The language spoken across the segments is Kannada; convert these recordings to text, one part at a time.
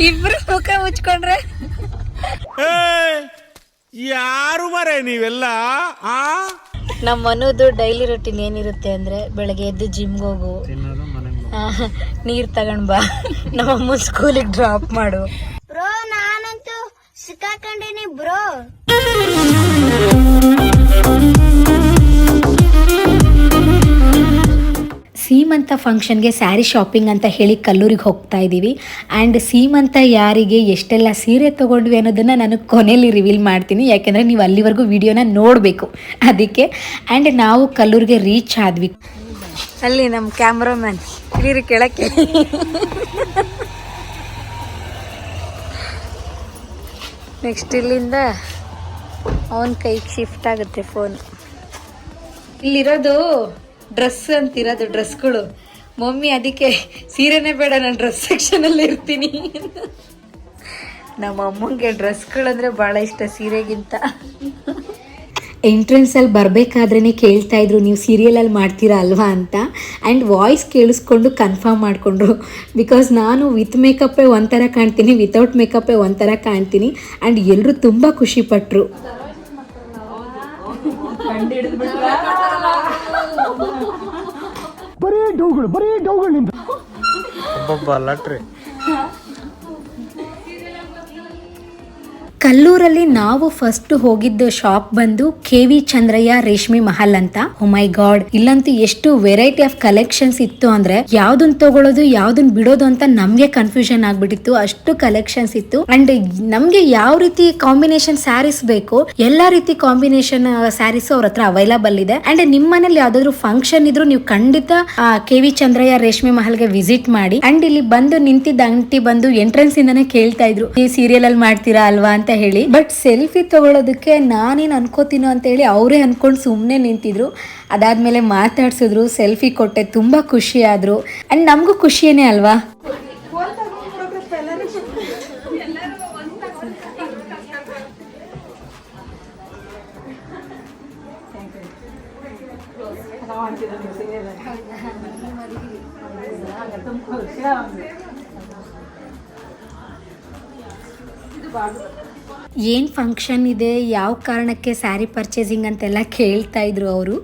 ಇಬ್ರು ಮುಖ ಮುಚ್ಕೊಂಡ್ರೆ? ಯಾರು ಮರೆ ನೀವೆಲ್ಲ ಆ? ನಮ್ಮ ಮನೋದು ಡೈಲಿ ರೊಟೀನ್ ಏನಿರುತ್ತೆ ಅಂದ್ರೆ ಬೆಳಗ್ಗೆ ಎದ್ದು ಜಿಮ್ಗೆ ಹೋಗು. ನೀರ್ ತಗೊಂಡ್ ಬಾ. ನಮ್ಮ ಅಮ್ಮ ಸ್ಕೂಲಿಗೆ ಡ್ರಾಪ್ ಮಾಡು. ಬ್ರೋ ನಾನಂತೂ ಸಿಕ್ಕಾಕೊಂಡಿನಿ ಬ್ರೋ. ಸೀಮಂತ ಫಂಕ್ಷನ್ಗೆ ಸ್ಯಾರಿ ಶಾಪಿಂಗ್ ಅಂತ ಹೇಳಿ ಕಲ್ಲೂರಿಗೆ ಹೋಗ್ತಾ ಇದ್ದೀವಿ. ಆ್ಯಂಡ್ ಸೀಮಂತ ಯಾರಿಗೆ ಎಷ್ಟೆಲ್ಲ ಸೀರೆ ತೊಗೊಂಡ್ವಿ ಅನ್ನೋದನ್ನು ನಾನು ಕೊನೆಯಲ್ಲಿ ರಿವೀಲ್ ಮಾಡ್ತೀನಿ. ಯಾಕೆಂದರೆ ನೀವು ಅಲ್ಲಿವರೆಗೂ ವಿಡಿಯೋನ ನೋಡಬೇಕು. ಅದಕ್ಕೆ ಆ್ಯಂಡ್ ನಾವು ಕಲ್ಲೂರಿಗೆ ರೀಚ್ ಆದ್ವಿ. ಅಲ್ಲಿ ನಮ್ಮ ಕ್ಯಾಮ್ರಾಮ್ಯಾನ್ ಇಳಿರಿ ಕೆಳಕ್ಕೆ. ನೆಕ್ಸ್ಟ್ ಇಲ್ಲಿಂದ ಅವನ ಕೈಗೆ ಶಿಫ್ಟ್ ಆಗುತ್ತೆ ಫೋನ್ ಇಲ್ಲಿರೋದು ಡ್ರೆಸ್ ಅಂತಿರೋದು ಡ್ರೆಸ್ಗಳು ಮಮ್ಮಿ ಅದಕ್ಕೆ ಸೀರೆನೇ ಬೇಡ ನಾನು ಡ್ರೆಸ್ ಸೆಕ್ಷನಲ್ಲಿ ಇರ್ತೀನಿ. ನಮ್ಮ ಅಮ್ಮಂಗೆ ಡ್ರೆಸ್ಗಳಂದ್ರೆ ಭಾಳ ಇಷ್ಟ ಸೀರೆಗಿಂತ. ಎಂಟ್ರೆನ್ಸಲ್ಲಿ ಬರಬೇಕಾದ್ರೇ ಕೇಳ್ತಾ ಇದ್ರು ನೀವು ಸೀರಿಯಲಲ್ಲಿ ಮಾಡ್ತೀರಾ ಅಲ್ವಾ ಅಂತ. ಆ್ಯಂಡ್ ವಾಯ್ಸ್ ಕೇಳಿಸ್ಕೊಂಡು ಕನ್ಫರ್ಮ್ ಮಾಡಿಕೊಂಡ್ರು. ಬಿಕಾಸ್ ನಾನು ವಿತ್ ಮೇಕಪ್ಪೇ ಒಂಥರ ಕಾಣ್ತೀನಿ ವಿತೌಟ್ ಮೇಕಪ್ಪೇ ಒಂಥರ ಕಾಣ್ತೀನಿ. ಆ್ಯಂಡ್ ಎಲ್ಲರೂ ತುಂಬ ಖುಷಿಪಟ್ಟರು ಒಬ್ಬೊಬ್ಬ ಲಟ್ರಿ ಕಲ್ಲೂರಲ್ಲಿ ನಾವು ಫಸ್ಟ್ ಹೋಗಿದ್ದ ಶಾಪ್ ಬಂದು ಕೆ ವಿ ಚಂದ್ರಯ್ಯ ರೇಷ್ಮೆ ಮಹಲ್ ಅಂತ. ಮೈ ಗಾಡ್ ಇಲ್ಲಂತೂ ಎಷ್ಟು ವೆರೈಟಿ ಆಫ್ ಕಲೆಕ್ಷನ್ಸ್ ಇತ್ತು ಅಂದ್ರೆ ಯಾವ್ದನ್ ತಗೊಳ್ಳೋದು ಯಾವ್ದನ್ ಬಿಡೋದು ಅಂತ ನಮ್ಗೆ ಕನ್ಫ್ಯೂಷನ್ ಆಗ್ಬಿಟ್ಟಿತ್ತು. ಅಷ್ಟು ಕಲೆಕ್ಷನ್ಸ್ ಇತ್ತು. ಅಂಡ್ ನಮ್ಗೆ ಯಾವ ರೀತಿ ಕಾಂಬಿನೇಷನ್ ಸ್ಯಾರೀಸ್ ಬೇಕು, ಎಲ್ಲಾ ರೀತಿ ಕಾಂಬಿನೇಷನ್ ಸ್ಯಾರೀಸ್ ಅವ್ರ ಹತ್ರ ಅವೈಲಬಲ್ ಇದೆ. ಅಂಡ್ ನಿಮ್ ಮನೇಲಿ ಯಾವ್ದಾದ್ರು ಫಂಕ್ಷನ್ ಇದ್ರು ನೀವು ಖಂಡಿತ ಕೆ ವಿ ಚಂದ್ರಯ್ಯ ರೇಷ್ಮೆ ಮಹಲ್ಗೆ ವಿಸಿಟ್ ಮಾಡಿ. ಅಂಡ್ ಇಲ್ಲಿ ಬಂದು ನಿಂತಿದ್ದ ಅಂಟಿ ಬಂದು ಎಂಟ್ರೆನ್ಸ್ ಇಂದಾನೆ ಕೇಳ್ತಾ ಇದ್ರು. ಈ ಸೀರಿಯಲ್ ಅಲ್ಲಿ ಮಾಡ್ತೀರಾ ಅಲ್ವಾ ಅಂತ ಹೇಳಿ ಬಟ್ ಸೆಲ್ಫಿ ತಗೊಳ್ಳೋದಕ್ಕೆ ನಾನೇನು ಅನ್ಕೋತೀನೋ ಅಂತ ಹೇಳಿ ಅವರೇ ಅನ್ಕೊಂಡು ಸುಮ್ಮನೆ ನಿಂತಿದ್ರು. ಅದಾದ್ಮೇಲೆ ಮಾತಾಡ್ಸಿದ್ರು ಸೆಲ್ಫಿ ಕೊಟ್ಟೆ, ತುಂಬಾ ಖುಷಿ ಆದ್ರು ಅಂಡ್ ನಮಗೂ ಖುಷಿಯೇನೆ ಅಲ್ವಾ? ಏನ್ ಫಂಕ್ಷನ್ ಇದೆ? ಯಾವ ಕಾರಣಕ್ಕೆ ಸ್ಯಾರಿ ಪರ್ಚೇಸಿಂಗ್ ಅಂತೆಲ್ಲ ಕೇಳ್ತಾ ಇದ್ರು ಅವರು?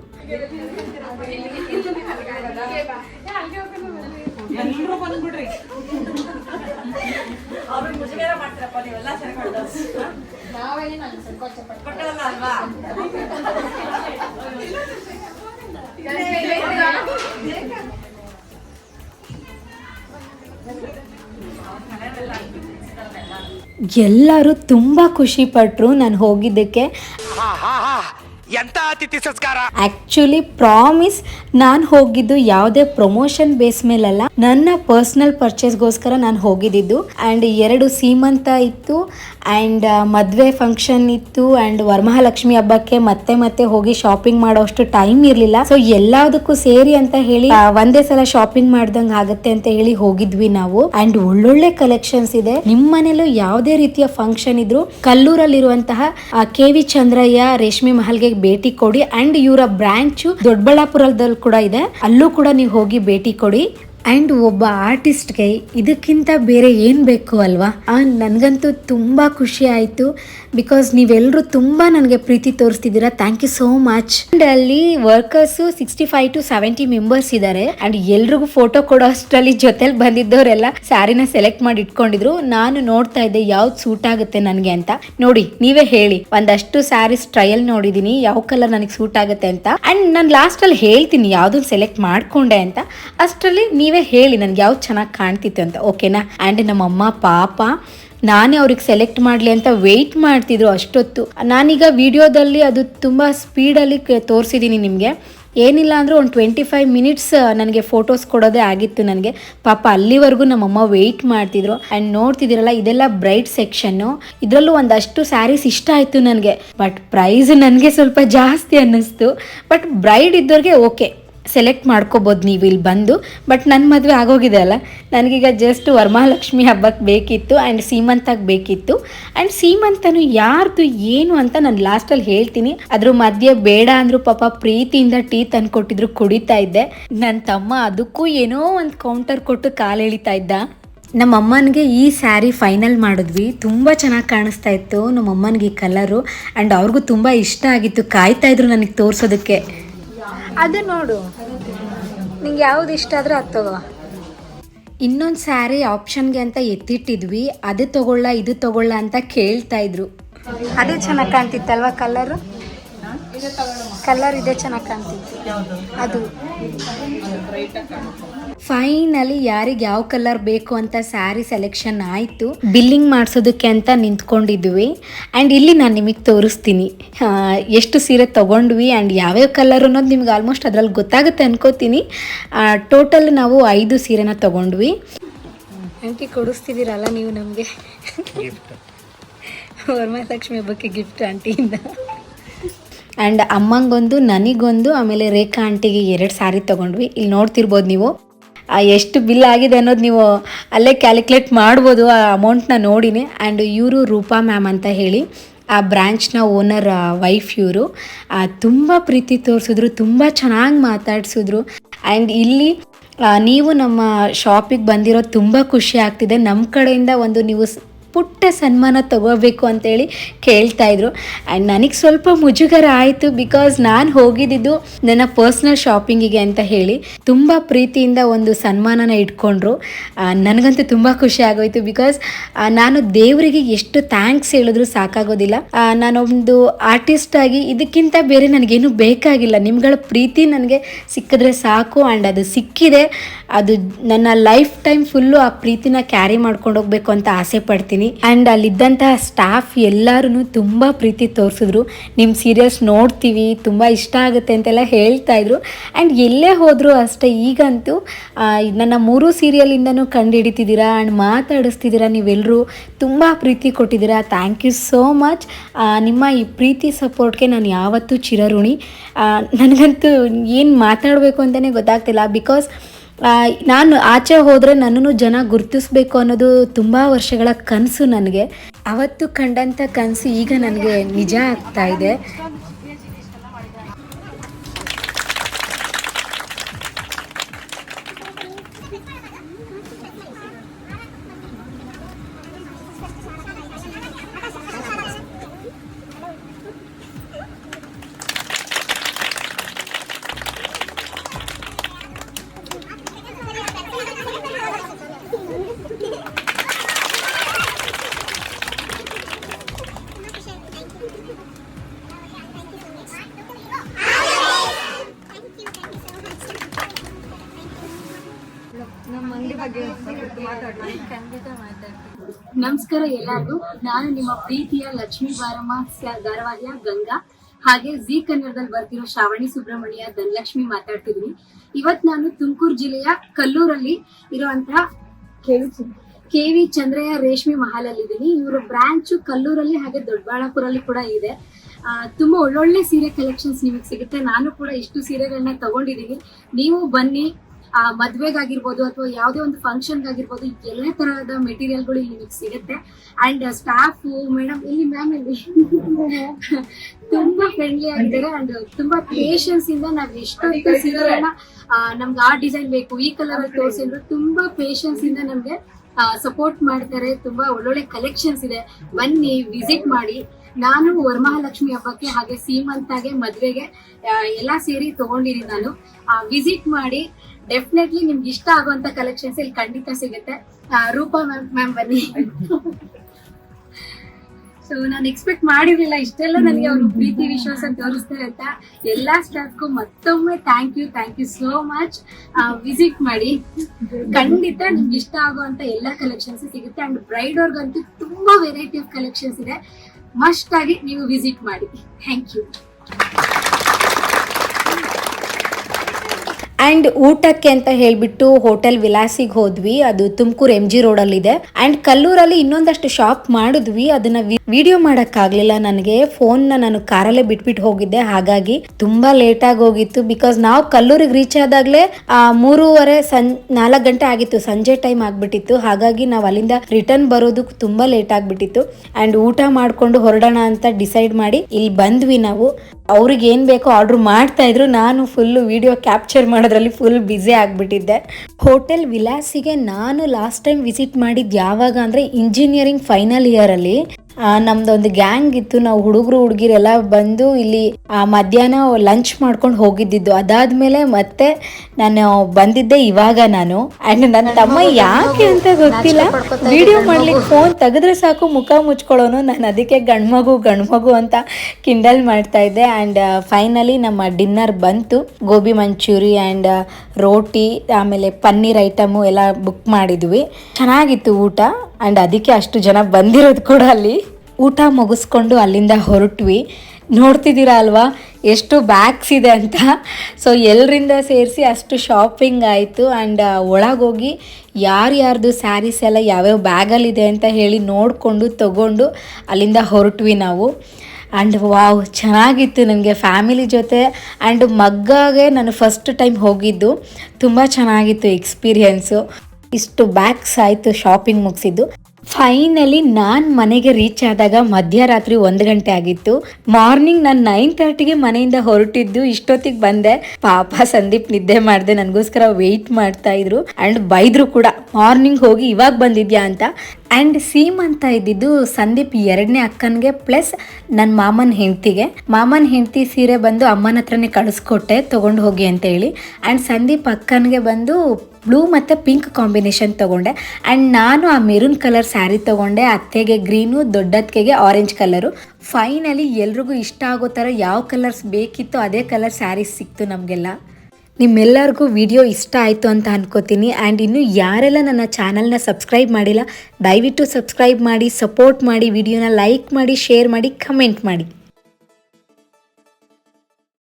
ಎಲ್ಲರೂ ತುಂಬಾ ಖುಷಿ ಪಟ್ರು ನಾನು ಹೋಗಿದ್ದಕ್ಕೆ. ಎಂತ ಅತಿಥಿ ಸಂಸ್ಕಾರ? ಆಕ್ಚುಲಿ ಪ್ರಾಮಿಸ್ ನಾನು ಹೋಗಿದ್ದು ಯಾವುದೇ ಪ್ರಮೋಷನ್ ಬೇಸ್ ಮೇಲಲ್ಲ. ನನ್ನ ಪರ್ಸನಲ್ ಪರ್ಚೇಸ್ಗೋಸ್ಕರ ನಾನು ಹೋಗಿದ್ದಿದ್ದು ಆ್ಯಂಡ್ ಎರಡು ಸೀಮಂತ ಇತ್ತು ಆ್ಯಂಡ್ ಮದುವೆ ಫಂಕ್ಷನ್ ಇತ್ತು ಆ್ಯಂಡ್ ವರಮಹಾಲಕ್ಷ್ಮಿ ಹಬ್ಬಕ್ಕೆ ಮತ್ತೆ ಮತ್ತೆ ಹೋಗಿ ಶಾಪಿಂಗ್ ಮಾಡೋಷ್ಟು ಟೈಮ್ ಇರಲಿಲ್ಲ. ಸೊ ಎಲ್ಲದಕ್ಕೂ ಸೇರಿ ಅಂತ ಹೇಳಿ ಒಂದೇ ಸಲ ಶಾಪಿಂಗ್ ಮಾಡ್ದಂಗೆ ಆಗುತ್ತೆ ಅಂತ ಹೇಳಿ ಹೋಗಿದ್ವಿ ನಾವು. ಆ್ಯಂಡ್ ಒಳ್ಳೊಳ್ಳೆ ಕಲೆಕ್ಷನ್ಸ್ ಇದೆ. ನಿಮ್ಮ ಮನೇಲೂ ಯಾವುದೇ ರೀತಿಯ ಫಂಕ್ಷನ್ ಇದ್ರು ಕಲ್ಲೂರಲ್ಲಿರುವಂತಹ ಕೆ ವಿ ಚಂದ್ರಯ್ಯ ರೇಷ್ಮೆ ಮಹಲ್ಗೆ ಭೇಟಿ ಕೊಡಿ. ಆ್ಯಂಡ್ ಇವರ ಬ್ರಾಂಚ್ ದೊಡ್ಡಬಳ್ಳಾಪುರದಲ್ಲಿ ಕೂಡ ಇದೆ. ಅಲ್ಲೂ ಕೂಡ ನೀವು ಹೋಗಿ ಭೇಟಿ ಕೊಡಿ. ಅಂಡ್ ಒಬ್ಬ ಆರ್ಟಿಸ್ಟ್ಗೆ ಇದಕ್ಕಿಂತ ಬೇರೆ ಏನು ಬೇಕು ಅಲ್ವಾ? ನನಗಂತೂ ತುಂಬಾ ಖುಷಿ ಆಯಿತು. ಬಿಕಾಸ್ ನೀವೆಲ್ಲರೂ ತುಂಬಾ ನನಗೆ ಪ್ರೀತಿ ತೋರಿಸ್ತಿದ್ದೀರಾ. Thank you so much and ಅಲ್ಲಿ workers sixty five to seventy members ಇದ್ದಾರೆ ಅಂಡ್ ಎಲ್ರಿಗೂ ಫೋಟೋ ಕೊಡೋ ಅಷ್ಟರಲ್ಲಿ ಜೊತೆಲಿ ಬಂದಿದ್ದವರೆಲ್ಲ ಸ್ಯಾರಿನ ಸೆಲೆಕ್ಟ್ ಮಾಡಿ ಇಟ್ಕೊಂಡಿದ್ರು. ನಾನು ನೋಡ್ತಾ ಇದ್ದೆ ಯಾವ್ದು ಸೂಟ್ ಆಗುತ್ತೆ ನನಗೆ ಅಂತ. ನೋಡಿ, ನೀವೇ ಹೇಳಿ. ಒಂದಷ್ಟು ಸ್ಯಾರೀಸ್ ಟ್ರಯಲ್ ನೋಡಿದ್ದೀನಿ ಯಾವ ಕಲರ್ ನನಗೆ ಸೂಟ್ ಆಗುತ್ತೆ ಅಂತ. ಅಂಡ್ ನಾನು ಲಾಸ್ಟಲ್ಲಿ ಹೇಳ್ತೀನಿ ಯಾವ್ದು ಸೆಲೆಕ್ಟ್ ಮಾಡ್ಕೊಂಡೆ ಅಂತ. ಅಷ್ಟರಲ್ಲಿ ನೀವೇ ಹೇಳಿ ನನ್ಗೆ ಯಾವ್ದು ಚೆನ್ನಾಗಿ ಕಾಣ್ತಿತ್ತು ಅಂತ ಓಕೆನಾ ಆ್ಯಂಡ್ ನಮ್ಮ ಅಮ್ಮ ಪಾಪ, ನಾನೇ ಅವ್ರಿಗೆ ಸೆಲೆಕ್ಟ್ ಮಾಡಲಿ ಅಂತ ವೆಯ್ಟ್ ಮಾಡ್ತಿದ್ರು ಅಷ್ಟೊತ್ತು. ನಾನೀಗ ವಿಡಿಯೋದಲ್ಲಿ ಅದು ತುಂಬ ಸ್ಪೀಡಲ್ಲಿ ತೋರಿಸಿದ್ದೀನಿ ನಿಮಗೆ. ಏನಿಲ್ಲ ಅಂದ್ರೆ ಒಂದು ಟ್ವೆಂಟಿ ಫೈವ್ ಮಿನಿಟ್ಸ್ ನನಗೆ ಫೋಟೋಸ್ ಕೊಡೋದೇ ಆಗಿತ್ತು ನನಗೆ. ಪಾಪ ಅಲ್ಲಿವರೆಗೂ ನಮ್ಮಮ್ಮ ವೆಯ್ಟ್ ಮಾಡ್ತಿದ್ರು. ಆ್ಯಂಡ್ ನೋಡ್ತಿದ್ದೀರಲ್ಲ, ಇದೆಲ್ಲ ಬ್ರೈಟ್ ಸೆಕ್ಷನ್ನು ಇದರಲ್ಲೂ ಒಂದಷ್ಟು ಸ್ಯಾರೀಸ್ ಇಷ್ಟ ಆಯಿತು ನನಗೆ. ಬಟ್ ಪ್ರೈಸ್ ನನಗೆ ಸ್ವಲ್ಪ ಜಾಸ್ತಿ ಅನ್ನಿಸ್ತು. ಬಟ್ ಬ್ರೈಡ್ ಇದ್ದವ್ರಿಗೆ ಓಕೆ ಸೆಲೆಕ್ಟ್ ಮಾಡ್ಕೋಬೋದು ನೀವು ಇಲ್ಲಿ ಬಂದು. ಬಟ್ ನನ್ನ ಮದುವೆ ಆಗೋಗಿದೆ ಅಲ್ಲ. ನನಗೀಗ ಜಸ್ಟ್ ವರಮಹಾಲಕ್ಷ್ಮಿ ಹಬ್ಬಕ್ಕೆ ಬೇಕಿತ್ತು ಆ್ಯಂಡ್ ಸೀಮಂತಕ್ಕೆ ಬೇಕಿತ್ತು. ಆ್ಯಂಡ್ ಸೀಮಂತನು ಯಾರ್ದು ಏನು ಅಂತ ನಾನು ಲಾಸ್ಟಲ್ಲಿ ಹೇಳ್ತೀನಿ. ಅದ್ರ ಮಧ್ಯೆ ಬೇಡ ಅಂದ್ರು ಪಾಪ ಪ್ರೀತಿಯಿಂದ ಟೀ ತಂದ್ಕೊಟ್ಟಿದ್ರು ಕುಡಿತಾ ಇದ್ದೆ. ನನ್ನ ತಮ್ಮ ಅದಕ್ಕೂ ಏನೋ ಒಂದು ಕೌಂಟರ್ ಕೊಟ್ಟು ಕಾಲು ಎಳಿತಾ ಇದ್ದ. ನಮ್ಮ ಅಮ್ಮನಿಗೆ ಈ ಸ್ಯಾರಿ ಫೈನಲ್ ಮಾಡಿದ್ವಿ. ತುಂಬ ಚೆನ್ನಾಗಿ ಕಾಣಿಸ್ತಾ ಇತ್ತು. ನಮ್ಮ ಅಮ್ಮನಿಗೆ ಈ ಕಲರು ಆ್ಯಂಡ್ ಅವ್ರಿಗೂ ತುಂಬ ಇಷ್ಟ ಆಗಿತ್ತು. ಕಾಯ್ತಾ ಇದ್ರು ನನಗೆ ತೋರಿಸೋದಕ್ಕೆ. ಅದು ನೋಡು. ನಿಂಗೆ ಯಾವ್ದು ಇಷ್ಟ ಆದ್ರೆ ಅದು ತಗೋ. ಇನ್ನೊಂದು ಸ್ಯಾರಿ ಆಪ್ಷನ್ಗೆ ಅಂತ ಎತ್ತಿಟ್ಟಿದ್ವಿ ಅದು ತಗೊಳ್ಳ ಇದು ತಗೊಳ್ಳ ಅಂತ ಕೇಳ್ತಾ ಇದ್ರು. ಅದೇ ಚೆನ್ನಾಗಿ ಕಾಣ್ತಿತ್ತಲ್ವ ಕಲರು? ಕಲರ್ ಇದೆ ಚೆನ್ನಾಗಿ ಕಾಣ್ತಿತ್ತು. ಅದು. ಫೈನಲಿ ಯಾರಿಗೆ ಯಾವ ಕಲರ್ ಬೇಕು ಅಂತ ಸ್ಯಾರಿ ಸೆಲೆಕ್ಷನ್ ಆಯಿತು. ಬಿಲ್ಲಿಂಗ್ ಮಾಡಿಸೋದಕ್ಕೆ ಅಂತ ನಿಂತ್ಕೊಂಡಿದ್ವಿ. ಆ್ಯಂಡ್ ಇಲ್ಲಿ ನಾನು ನಿಮಗೆ ತೋರಿಸ್ತೀನಿ. ಎಷ್ಟು ಸೀರೆ ತೊಗೊಂಡ್ವಿ ಆ್ಯಂಡ್ ಯಾವ್ಯಾವ ಕಲರ್ ಅನ್ನೋದು ನಿಮ್ಗೆ ಆಲ್ಮೋಸ್ಟ್ ಅದ್ರಲ್ಲಿ ಗೊತ್ತಾಗುತ್ತೆ ಅನ್ಕೋತೀನಿ. ಟೋಟಲ್ ನಾವು ಐದು ಸೀರೆನ ತೊಗೊಂಡ್ವಿ. ಆಂಟಿ ಕೊಡಿಸ್ತಿದ್ದೀರಲ್ಲ ನೀವು ನಮಗೆ? ವರಮಹಾಲಕ್ಷ್ಮಿ ಹಬ್ಬಕ್ಕೆ ಗಿಫ್ಟ್ ಆಂಟಿಯಿಂದ ಆ್ಯಂಡ್ ಅಮ್ಮಂಗೊಂದು ನನಗೊಂದು ಆಮೇಲೆ ರೇಖಾ ಆಂಟಿಗೆ ಎರಡು ಸ್ಯಾರಿ ತೊಗೊಂಡ್ವಿ. ಇಲ್ಲಿ ನೋಡ್ತಿರ್ಬೋದು ನೀವು. ಎಷ್ಟು ಬಿಲ್ ಆಗಿದೆ ಅನ್ನೋದು ನೀವು ಅಲ್ಲೇ ಕ್ಯಾಲ್ಕುಲೇಟ್ ಮಾಡ್ಬೋದು ಆ ಅಮೌಂಟ್ನ ನೋಡಿನಿ. ಆ್ಯಂಡ್ ಇವರು ರೂಪಾ ಮ್ಯಾಮ್ ಅಂತ ಹೇಳಿ, ಆ ಬ್ರ್ಯಾಂಚ್ನ ಓನರ್ ವೈಫ್ ಇವರು ತುಂಬ ಪ್ರೀತಿ ತೋರಿಸಿದ್ರು, ತುಂಬ ಚೆನ್ನಾಗಿ ಮಾತಾಡಿಸಿದ್ರು. ಆ್ಯಂಡ್ ಇಲ್ಲಿ ನೀವು ನಮ್ಮ ಶಾಪಿಗೆ ಬಂದಿರೋ ತುಂಬ ಖುಷಿ ಆಗ್ತಿದೆ. ನಮ್ಮ ಕಡೆಯಿಂದ ಒಂದು ನೀವು ಪುಟ್ಟ ಸನ್ಮಾನ ತಗೋಬೇಕು ಅಂತೇಳಿ ಕೇಳ್ತಾ ಇದ್ರು. ಆ್ಯಂಡ್ ನನಗೆ ಸ್ವಲ್ಪ ಮುಜುಗರ ಆಯಿತು ಬಿಕಾಸ್ ನಾನು ಹೋಗಿದ್ದಿದ್ದು ನನ್ನ ಪರ್ಸ್ನಲ್ ಶಾಪಿಂಗಿಗೆ ಅಂತ ಹೇಳಿ ತುಂಬ ಪ್ರೀತಿಯಿಂದ ಒಂದು ಸನ್ಮಾನನ ಇಟ್ಕೊಂಡ್ರು. ನನಗಂತೂ ತುಂಬ ಖುಷಿ ಆಗೋಯ್ತು ಬಿಕಾಸ್ ನಾನು ದೇವರಿಗೆ ಎಷ್ಟು ಥ್ಯಾಂಕ್ಸ್ ಹೇಳಿದ್ರು ಸಾಕಾಗೋದಿಲ್ಲ. ನಾನೊಂದು ಆರ್ಟಿಸ್ಟ್ ಆಗಿ ಇದಕ್ಕಿಂತ ಬೇರೆ ನನಗೇನು ಬೇಕಾಗಿಲ್ಲ. ನಿಮ್ಗಳ ಪ್ರೀತಿ ನನಗೆ ಸಿಕ್ಕಿದ್ರೆ ಸಾಕು ಆ್ಯಂಡ್ ಅದು ಸಿಕ್ಕಿದೆ. ಅದು ನನ್ನ ಲೈಫ್ ಟೈಮ್ ಫುಲ್ಲು ಆ ಪ್ರೀತಿನ ಕ್ಯಾರಿ ಮಾಡ್ಕೊಂಡು ಹೋಗ್ಬೇಕು ಅಂತ ಆಸೆ ಪಡ್ತೀನಿ. ಆ್ಯಂಡ್ ಅಲ್ಲಿದ್ದಂತಹ ಸ್ಟಾಫ್ ಎಲ್ಲರೂ ತುಂಬ ಪ್ರೀತಿ ತೋರಿಸಿದ್ರು. ನಿಮ್ಮ ಸೀರಿಯಲ್ಸ್ ನೋಡ್ತೀವಿ, ತುಂಬ ಇಷ್ಟ ಆಗುತ್ತೆ ಅಂತೆಲ್ಲ ಹೇಳ್ತಾ ಇದ್ರು. ಆ್ಯಂಡ್ ಎಲ್ಲೇ ಹೋದರೂ ಅಷ್ಟೇ, ಈಗಂತೂ ನನ್ನ ಮೂರು ಸೀರಿಯಲಿಂದನೂ ಕಂಡು ಹಿಡಿತಿದ್ದೀರಾ ಆ್ಯಂಡ್ ಮಾತಾಡಿಸ್ತಿದ್ದೀರಾ ನೀವೆಲ್ಲರೂ ತುಂಬ ಪ್ರೀತಿ ಕೊಟ್ಟಿದ್ದೀರಾ. ಥ್ಯಾಂಕ್ ಯು ಸೋ ಮಚ್ ನಿಮ್ಮ ಈ ಪ್ರೀತಿ ಸಪೋರ್ಟ್ಗೆ ನಾನು ಯಾವತ್ತೂ ಚಿರಋಣಿ. ನನಗಂತೂ ಏನು ಮಾತಾಡಬೇಕು ಅಂತಲೇ ಗೊತ್ತಾಗ್ತಿಲ್ಲ. ಬಿಕಾಸ್ ನಾನು ಆಚೆ ಹೋದರೆ ನನ್ನನ್ನು ಜನ ಗುರ್ತಿಸ್ಬೇಕು ಅನ್ನೋದು ತುಂಬ ವರ್ಷಗಳ ಕನಸು ನನಗೆ. ಅವತ್ತು ಕಂಡಂಥ ಕನಸು ಈಗ ನನಗೆ ನಿಜ ಆಗ್ತಾ ಇದೆ. ನಮಸ್ಕಾರ ಎಲ್ಲರಿಗೂ. ನಾನು ನಿಮ್ಮ ಪ್ರೀತಿಯ ಲಕ್ಷ್ಮೀ ಬಾರಮ್ಮ ಧಾರವಾಹಿಯ ಗಂಗಾ. ಹಾಗೆ ಜಿ ಕನ್ನಡದಲ್ಲಿ ಬರ್ತಿರೋ ಶ್ರಾವಣಿ ಸುಬ್ರಹ್ಮಣ್ಯ ಧನಲಕ್ಷ್ಮಿ ಮಾತಾಡ್ತಿದ್ದೀನಿ. ಇವತ್ ನಾನು ತುಮಕೂರು ಜಿಲ್ಲೆಯ ಕಲ್ಲೂರಲ್ಲಿ ಇರುವಂತಹ ಕೆ ವಿ ಚಂದ್ರಯ್ಯ ರೇಷ್ಮೆ ಮಹಲ್ ಅಲ್ಲಿ ಇದ್ದೀನಿ ಇವರು ಬ್ರಾಂಚ್ ಕಲ್ಲೂರಲ್ಲಿ ಹಾಗೆ ದೊಡ್ಡಬಳ್ಳಾಪುರಲ್ಲಿ ಕೂಡ ಇದೆ. ತುಂಬಾ ಒಳ್ಳೊಳ್ಳೆ ಸೀರೆ ಕಲೆಕ್ಷನ್ಸ್ ನಿಮಗೆ ಸಿಗುತ್ತೆ. ನಾನು ಕೂಡ ಇಷ್ಟು ಸೀರೆಗಳನ್ನ ತಗೊಂಡಿದ್ದೀನಿ. ನೀವು ಬನ್ನಿ ಆ ಮದ್ವೆಗಾಗಿರ್ಬೋದು ಅಥವಾ ಯಾವುದೇ ಒಂದು ಫಂಕ್ಷನ್ ಆಗಿರ್ಬೋದು ಎಲ್ಲ ತರಹದ ಮೆಟೀರಿಯಲ್ಗಳು ಇಲ್ಲಿ ನಿಮಗೆ ಸಿಗುತ್ತೆ. ಅಂಡ್ ಸ್ಟಾಫ್ ಮೇಡಮ್ ಇಲ್ಲಿ ಮ್ಯಾಮ್ ಇಲ್ಲಿ ತುಂಬಾ ಫ್ರೆಂಡ್ಲಿ ಆಗಿದ್ದಾರೆ ಅಂಡ್ ತುಂಬಾ ಪೇಶನ್ಸ್ ಇಂದ ನಾವ್ ಎಷ್ಟೊಂದು ಸೀರೆಗಳನ್ನ ನಮ್ಗೆ ಆ ಡಿಸೈನ್ ಬೇಕು. ಈ ಕಲರ್ ಅಲ್ಲಿ ತೋರಿಸಿ ಅಂದ್ರೆ ತುಂಬಾ ಪೇಶನ್ಸ್ ಇಂದ ನಮ್ಗೆ ಸಪೋರ್ಟ್ ಮಾಡ್ತಾರೆ. ತುಂಬಾ ಒಳ್ಳೊಳ್ಳೆ ಕಲೆಕ್ಷನ್ಸ್ ಇದೆ. ಬನ್ನಿ ವಿಸಿಟ್ ಮಾಡಿ. ನಾನು ವರಮಹಾಲಕ್ಷ್ಮಿ ಹಬ್ಬಕ್ಕೆ ಹಾಗೆ ಸೀಮಂತಾಗೆ, ಮದ್ವೆಗೆ ಎಲ್ಲಾ ಸೇರಿ ತಗೊಂಡಿರಿ ನಾನು. ವಿಸಿಟ್ ಮಾಡಿ ಡೆಫಿನೆಟ್ಲಿ ನಿಮ್ಗೆ ಇಷ್ಟ ಆಗುವಂತ ಕಲೆಕ್ಷನ್ಸ್ ಇಲ್ಲಿ ಖಂಡಿತ ಸಿಗುತ್ತೆ. ರೂಪಾ ಮ್ಯಾಮ್ ಮ್ಯಾಮ್ ಬನ್ನಿ. ಸೊ ನಾನು ಎಕ್ಸ್ಪೆಕ್ಟ್ ಮಾಡಿರ್ಲಿಲ್ಲ. ಇಷ್ಟೆಲ್ಲ ನನಗೆ ಅವರು ಪ್ರೀತಿ, ವಿಶ್ವಾಸ ತೋರಿಸ್ತಾರೆ ಅಂತ ಎಲ್ಲಾ ಸ್ಟಾಫ್ಗೂ ಮತ್ತೊಮ್ಮೆ thank you thank you so much visit ಮಾಡಿ. ಖಂಡಿತ ನಿಮ್ಗೆ ಇಷ್ಟ ಆಗುವಂತ ಎಲ್ಲ ಕಲೆಕ್ಷನ್ಸ್ ಸಿಗುತ್ತೆ. ಅಂಡ್ ಬ್ರೈಡ್ ಅವ್ರಿಗಂತೂ ತುಂಬಾ ವೆರೈಟಿ ಆಫ್ ಕಲೆಕ್ಷನ್ಸ್ ಇದೆ. ಮಸ್ಟ್ ಆಗಿ ನೀವು ವಿಸಿಟ್ ಮಾಡಿ. ಥ್ಯಾಂಕ್ ಯು ಅಂಡ್ ಊಟಕ್ಕೆ ಅಂತ ಹೇಳ್ಬಿಟ್ಟು ಹೋಟೆಲ್ ವಿಲಾಸಿಗೆ ಹೋದ್ವಿ. ಅದು ತುಮಕೂರು ಎಂ ಜಿ ರೋಡಲ್ಲಿದೆ ಅಂಡ್ ಕಲ್ಲೂರಲ್ಲಿ ಇನ್ನೊಂದಷ್ಟು ಶಾಪ್ ಮಾಡಿದ್ವಿ. ಅದನ್ನ ವಿಡಿಯೋ ಮಾಡೋಕ್ಕಾಗಲಿಲ್ಲ ನನಗೆ. ಫೋನ್ನ ನಾನು ಕಾರಲ್ಲೇ ಬಿಟ್ಬಿಟ್ಟು ಹೋಗಿದ್ದೆ. ಹಾಗಾಗಿ ತುಂಬ ಲೇಟಾಗಿ ಹೋಗಿತ್ತು. ಬಿಕಾಸ್ ನಾವು ಕಲ್ಲೂರಿಗೆ ರೀಚ್ ಆದಾಗಲೇ ಮೂರುವರೆ ಸಂ, ನಾಲ್ಕು ಗಂಟೆ ಆಗಿತ್ತು. ಸಂಜೆ ಟೈಮ್ ಆಗಿಬಿಟ್ಟಿತ್ತು. ಹಾಗಾಗಿ ನಾವು ಅಲ್ಲಿಂದ ರಿಟರ್ನ್ ಬರೋದಕ್ಕೆ ತುಂಬ ಲೇಟ್ ಆಗಿಬಿಟ್ಟಿತ್ತು. ಆ್ಯಂಡ್ ಊಟ ಮಾಡಿಕೊಂಡು ಹೊರಡೋಣ ಅಂತ ಡಿಸೈಡ್ ಮಾಡಿ ಇಲ್ಲಿ ಬಂದ್ವಿ ನಾವು. ಅವ್ರಿಗೆ ಏನು ಬೇಕೋ ಆರ್ಡ್ರ್ ಮಾಡ್ತಾ ಇದ್ರು. ನಾನು ಫುಲ್ಲು ವಿಡಿಯೋ ಕ್ಯಾಪ್ಚರ್ ಮಾಡೋದ್ರಲ್ಲಿ ಫುಲ್ ಬ್ಯುಸಿ ಆಗಿಬಿಟ್ಟಿದ್ದೆ. ಹೋಟೆಲ್ ವಿಲಾಸಿಗೆ ನಾನು ಲಾಸ್ಟ್ ಟೈಮ್ ವಿಸಿಟ್ ಮಾಡಿದ್ದು ಯಾವಾಗ ಅಂದರೆ ಇಂಜಿನಿಯರಿಂಗ್ ಫೈನಲ್ ಇಯರಲ್ಲಿ ನಮ್ದೊಂದು ಗ್ಯಾಂಗ್ ಇತ್ತು. ನಾವು ಹುಡುಗರು ಹುಡುಗಿರೆಲ್ಲ ಬಂದು ಇಲ್ಲಿ ಆ, ಮಧ್ಯಾಹ್ನ ಲಂಚ್ ಮಾಡ್ಕೊಂಡು ಹೋಗಿದ್ದಿದ್ದು. ಅದಾದ್ಮೇಲೆ ಮತ್ತೆ ನಾನು ಬಂದಿದ್ದೆ ಇವಾಗ ನಾನು. ಅಂಡ್ ನನ್ನ ತಮ್ಮ ಯಾಕೆ ಅಂತ ಗೊತ್ತಿಲ್ಲ. ವಿಡಿಯೋ ಮಾಡ್ಲಿಕ್ಕೆ ಫೋನ್ ತೆಗೆದ್ರೆ ಸಾಕು ಮುಖ ಮುಚ್ಕೊಳ್ಳೋನು. ನಾನು ಅದಕ್ಕೆ ಗಂಡ್ಮಗು ಗಂಡ್ಮಗು ಅಂತ ಕಿಂಡಲ್ ಮಾಡ್ತಾ ಇದ್ದೆ. ಅಂಡ್ ಫೈನಲಿ ನಮ್ಮ ಡಿನ್ನರ್ ಬಂತು. ಗೋಬಿ ಮಂಚೂರಿ ಅಂಡ್ ರೋಟಿ ಆಮೇಲೆ ಪನ್ನೀರ್ ಐಟಮು ಎಲ್ಲ ಬುಕ್ ಮಾಡಿದ್ವಿ. ಚೆನ್ನಾಗಿತ್ತು ಊಟ. ಆ್ಯಂಡ್ ಅದಕ್ಕೆ ಅಷ್ಟು ಜನ ಬಂದಿರೋದು ಕೂಡ ಅಲ್ಲಿ. ಊಟ ಮುಗಿಸ್ಕೊಂಡು ಅಲ್ಲಿಂದ ಹೊರಟ್ವಿ. ನೋಡ್ತಿದ್ದೀರಾ ಅಲ್ವಾ? ಎಷ್ಟು ಬ್ಯಾಗ್ಸ್ ಇದೆ ಅಂತ. ಸೊ ಎಲ್ಲರಿಂದ ಸೇರಿಸಿ ಅಷ್ಟು ಶಾಪಿಂಗ್ ಆಯಿತು. ಆ್ಯಂಡ್ ಒಳಗೋಗಿ ಯಾರ್ಯಾರ್ದು ಸ್ಯಾರೀಸ್ ಎಲ್ಲ ಯಾವ್ಯಾವ ಬ್ಯಾಗಲ್ಲಿದೆ ಅಂತ ಹೇಳಿ ನೋಡಿಕೊಂಡು ತಗೊಂಡು ಅಲ್ಲಿಂದ ಹೊರಟ್ವಿ ನಾವು. ಆ್ಯಂಡ್ ವಾವ್, ಚೆನ್ನಾಗಿತ್ತು ನನಗೆ ಫ್ಯಾಮಿಲಿ ಜೊತೆ. ಆ್ಯಂಡ್ ಮಗ್ಗಾಗೆ ನಾನು ಫಸ್ಟ್ ಟೈಮ್ ಹೋಗಿದ್ದು. ತುಂಬ ಚೆನ್ನಾಗಿತ್ತು ಎಕ್ಸ್ಪೀರಿಯೆನ್ಸು ಇಷ್ಟು ಬ್ಯಾಗ್ಸ್ ಆಯಿತು ಶಾಪಿಂಗ್ ಮುಗಿಸಿದ್ದು. ಫೈನಲಿ ನಾನು ಮನೆಗೆ ರೀಚ್ ಆದಾಗ ಮಧ್ಯರಾತ್ರಿ ಒಂದು ಗಂಟೆ ಆಗಿತ್ತು. ಮಾರ್ನಿಂಗ್ ನಾನು ನೈನ್ ತರ್ಟಿಗೆ ಮನೆಯಿಂದ ಹೊರಟಿದ್ದು, ಇಷ್ಟೊತ್ತಿಗೆ ಬಂದೆ. ಪಾಪ ಸಂದೀಪ್ ನಿದ್ದೆ ಮಾಡಿದೆ, ನನಗೋಸ್ಕರ ವೆಯ್ಟ್ ಮಾಡ್ತಾ ಇದ್ರು. ಅಂಡ್ ಬೈದ್ರು ಕೂಡ. ಮಾರ್ನಿಂಗ್ ಹೋಗಿ ಇವಾಗ ಬಂದಿದ್ಯಾ ಅಂತ. ಆ್ಯಂಡ್ ಸೀಮ್ ಅಂತ ಇದ್ದಿದ್ದು ಸಂದೀಪ್ ಎರಡನೇ ಅಕ್ಕನಿಗೆ ಪ್ಲಸ್ ನನ್ನ ಮಾಮನ ಹೆಂಡ್ತಿಗೆ. ಮಾಮನ ಹೆಂಡ್ತಿ ಸೀರೆ ಬಂದು ಅಮ್ಮನ ಹತ್ರನೇ ಕಳಿಸ್ಕೊಟ್ಟೆ, ತೊಗೊಂಡು ಹೋಗಿ ಅಂತೇಳಿ ಆ್ಯಂಡ್ ಸಂದೀಪ್ ಅಕ್ಕನಿಗೆ ಬಂದು ಬ್ಲೂ ಮತ್ತು ಪಿಂಕ್ ಕಾಂಬಿನೇಷನ್ ತೊಗೊಂಡೆ. ಆ್ಯಂಡ್ ನಾನು ಆ ಮೆರೂನ್ ಕಲರ್ ಸ್ಯಾರಿ ತೊಗೊಂಡೆ, ಅತ್ತೆಗೆ ಗ್ರೀನು ದೊಡ್ಡತ್ತೆಗೆ ಆರೆಂಜ್ ಕಲರು. ಫೈನಲಿ ಎಲ್ರಿಗೂ ಇಷ್ಟ ಆಗೋ ಥರ ಯಾವ ಕಲರ್ಸ್ ಬೇಕಿತ್ತು ಅದೇ ಕಲರ್ ಸ್ಯಾರೀಸ್ ಸಿಕ್ತು ನಮಗೆಲ್ಲ. ನಿಮ್ಮೆಲ್ಲರಿಗೂ ವಿಡಿಯೋ ಇಷ್ಟ ಆಯಿತು ಅಂತ ಅನ್ಕೋತೀನಿ. ಆ್ಯಂಡ್ ಇನ್ನು ಯಾರೆಲ್ಲ ನನ್ನ ಚಾನಲ್ನ ಸಬ್ಸ್ಕ್ರೈಬ್ ಮಾಡಿಲ್ಲ, ದಯವಿಟ್ಟು ಸಬ್ಸ್ಕ್ರೈಬ್ ಮಾಡಿ ಸಪೋರ್ಟ್ ಮಾಡಿ, ವಿಡಿಯೋನ ಲೈಕ್ ಮಾಡಿ ಶೇರ್ ಮಾಡಿ ಕಮೆಂಟ್ ಮಾಡಿ.